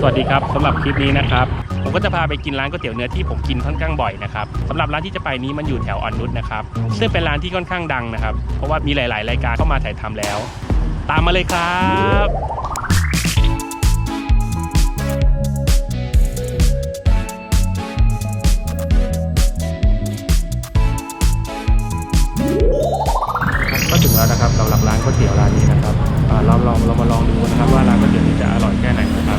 สวัสดีครับสำหรับคลิปนี้นะครับ ผมก็จะพาไปกินร้านก๋วยเตี๋ยวเนื้อที่ผมกินค่อนข้างบ่อยนะครับสำหรับร้านที่จะไปนี้มันอยู่แถวอ่อนนุชนะครับซึ่งเป็นร้านที่ค่อนข้างดังนะครับ เพราะว่ามีหลาย ๆ รายการเข้ามาถ่ายทำแล้ว ตามมาเลยครับ เราลองเรามาลองดูนะครับว่าร้านก๋วยเตี๋ยวนี้จะอร่อยแค่ไหนนะครับ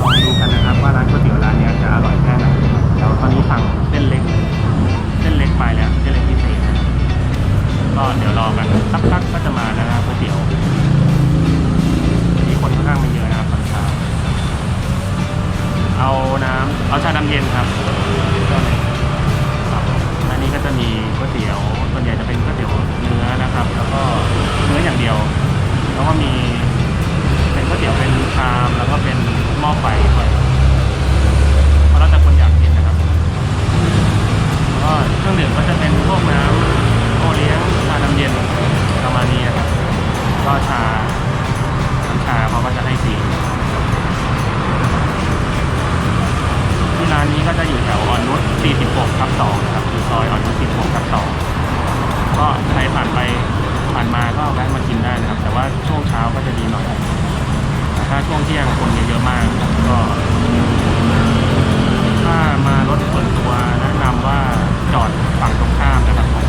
ลองดูกันนะครับว่าร้านก๋วยเตี๋ยวร้านนี้จะอร่อยแค่ไหนนะครับแล้วตอนนี้สั่งเส้นเล็ก เส้นเล็กไปแล้วเส้นเล็กพิเศษก็เดี๋ยวรอกันสักพักก็จะมานะครับก๋วยเตี๋ยวที่คนค่อนข้างม่เยอะนะครับตอนเช้าเอาน้ำเอาชาดำเย็นครับ ก็ชาน้ำชาเขาก็จะให้ฟรีที่ร้านนี้ก็จะอยู่แถวออนนุช46ทับ2นะครับอยู่ซอยออนนุช46ทับ2ก็ใครผ่านไปผ่านมาก็แวะมากินได้นะครับ แต่ว่าช่วงเช้าก็จะดีหน่อยถ้าช่วงเที่ยงคนเยอะมากก็ถ้ามารถส่วนตัวแนะนำว่าจอดฝั่งตรงข้ามนะครับ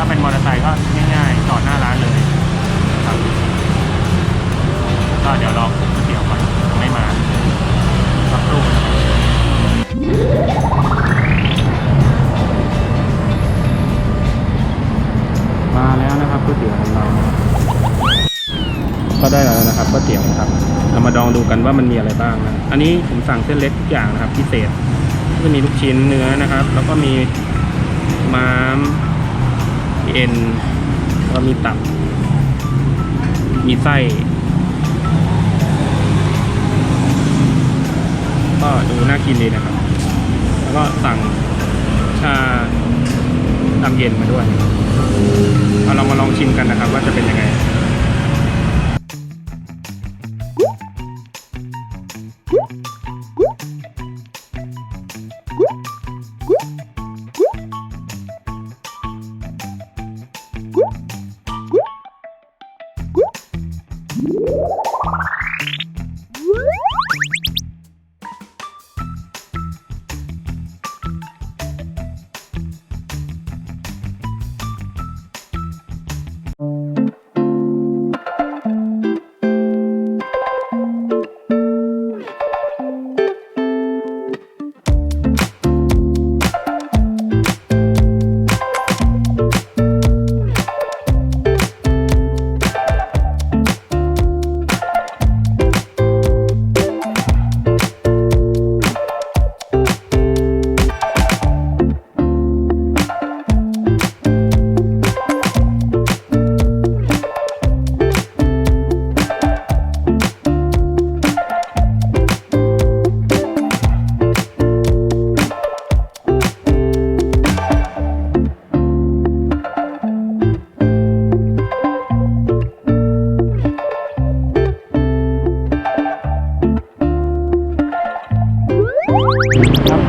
ถ้าเป็นมอเตอร์ไซค์ก็ง่ายๆจอดหน้าร้านเลยครับก็เดี๋ยวรอก๋วยเตี๋ยวก่อนไม่มาสักครู่มาแล้วนะครับก๋วยเตี๋ยวของเรา ก็ได้แล้วนะครับก๋วยเตี๋ยวนะครับเรามาลองดูกันว่ามันมีอะไรบ้างนะอันนี้ผมสั่งเส้นเล็กทุกอย่างนะครับพิเศษก็จะมีลูกชิ้นเนื้อนะครับ แล้วก็มีม้าม เอ็นแล้วก็มีตับ มีไส้ ก็ดูน่ากินดีนะครับ แล้วก็สั่งชาดำเย็นมาด้วยเอาเรามาลองชิมกันนะครับ ว่าจะเป็นยังไง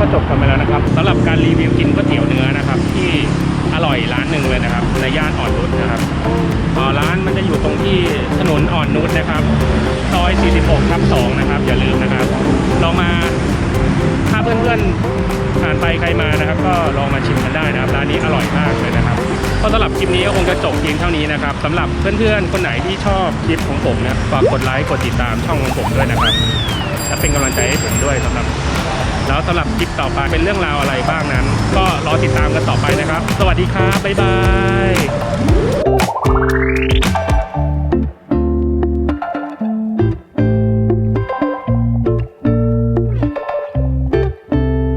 ก็จบกันไปแล้วนะครับสำหรับการรีวิวกินก๋วยเตี๋ยวเนื้อนะครับ ที่อร่อยร้านหนึ่งเลยนะครับ ในย่านอ่อนนุชนะครับร้านมันจะอยู่ตรงที่ถนนอ่อนนุชนะครับซอย 46ทับ2นะครับอย่าลืมนะครับลองมาถ้าเพื่อนๆผ่านไปใครมานะครับ ก็ลองมาชิมกันได้นะครับร้านนี้อร่อยมากเลยนะครับก็สำหรับคลิปนี้ก็คงจะจบเพียงเท่านี้นะครับสำหรับเพื่อนๆคนไหนที่ชอบคลิปของผมนะฝากกดไลค์กดติดตามช่องของผมด้วยนะครับและเป็นกำลังใจให้ผมด้วยสำหรับ แล้วสำหรับคลิปต่อไปเป็นเรื่องราวอะไรบ้างนั้น ก็รอติดตามกันต่อไปนะครับ สวัสดีครับบ๊ายบาย